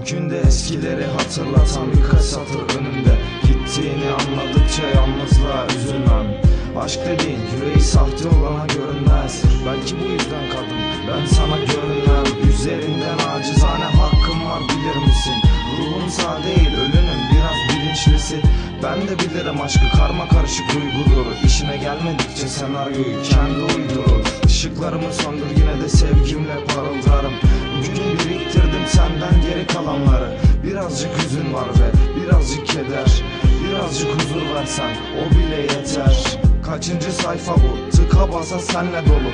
Bugün de eskileri hatırlatan birkaç satır önümde. Gittiğini anladıkça yalnızlığa üzülmem. Aşk dediğin yüreği sahte olana görünmez. Belki bu yüzden kadın ben sana Ben de bilirim aşkı karma karışık duygudur. İşine gelmedikçe senaryoyu kendi uydurur. Işıklarımı söndür yine de sevgimle parıldarım. Bugün biriktirdim senden geri kalanları. Birazcık hüzün var ve birazcık keder. Birazcık huzur versen o bile yeter. Kaçıncı sayfa bu? Tıka basa senle dolu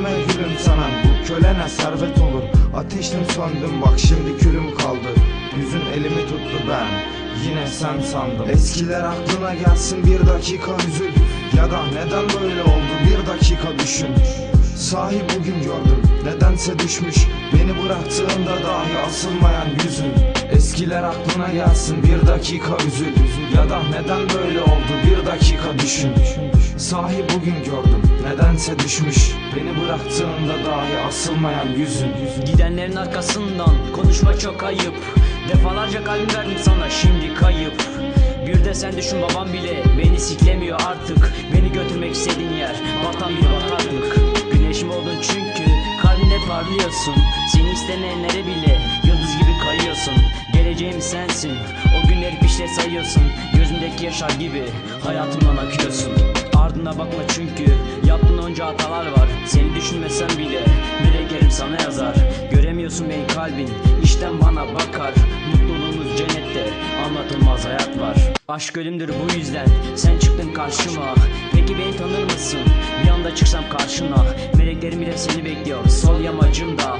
Yüzüme gülümsenen bu kölene servet olur. Ateştim söndüm. Bak şimdi külüm kaldı. Yüzün elimi tuttu ben. Yine sen sandım Eskiler aklına gelsin. Bir dakika üzül. Ya da neden böyle oldu? Bir dakika düşün. Sahi bugün gördüm. Nedense düşmüş. Beni bıraktığında dahi asılmayan yüzün. Eskiler aklına gelsin. Bir dakika üzül. Ya da neden böyle oldu? Bir dakika düşün. Sahi bugün gördüm nedense düşmüş Beni bıraktığında dahi asılmayan yüzün. Gidenlerin arkasından konuşma çok ayıp. Defalarca kalbim verdim sana şimdi kayıp. Bir de sen düşün babam bile beni siklemiyor artık. Beni götürmek istediğin yer vatan bir bataklık Güneşim oldun çünkü kalbinde parlıyorsun. Seni istemeyenlere bile yıldız gibi kayıyorsun. Geleceğim sensin o günleri pişte sayıyorsun. Gözümdeki yaşar gibi hayatımdan akıyorsun Ardına bakma çünkü yaptığın onca hatalar var. Seni düşünmesem bile dileklerim sana yazar. Göremiyorsun beni kalbin işten bana bakar. Mutluluğumuz cennette anlatılmaz hayat var. Aşk ölümdür bu yüzden sen çıktın karşıma. Peki beni tanır mısın? Bir anda çıksam karşına. Meleklerim bile seni bekliyor sol yamacımda.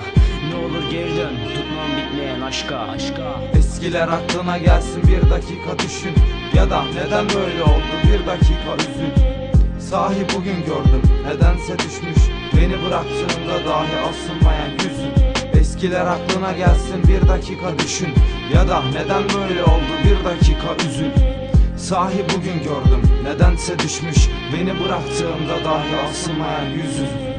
Ne olur geri dön tutmam bitmeyen aşka. Aşka. Eskiler aklına gelsin bir dakika düşün. Ya da neden böyle oldu bir dakika üzül Sahi bugün gördüm nedense düşmüş. Beni bıraktığında dahi asılmayan yüzün. Eskiler aklına gelsin bir dakika düşün. Ya da neden böyle oldu bir dakika üzül. Sahi bugün gördüm nedense düşmüş. Beni bıraktığında dahi asılmayan yüzün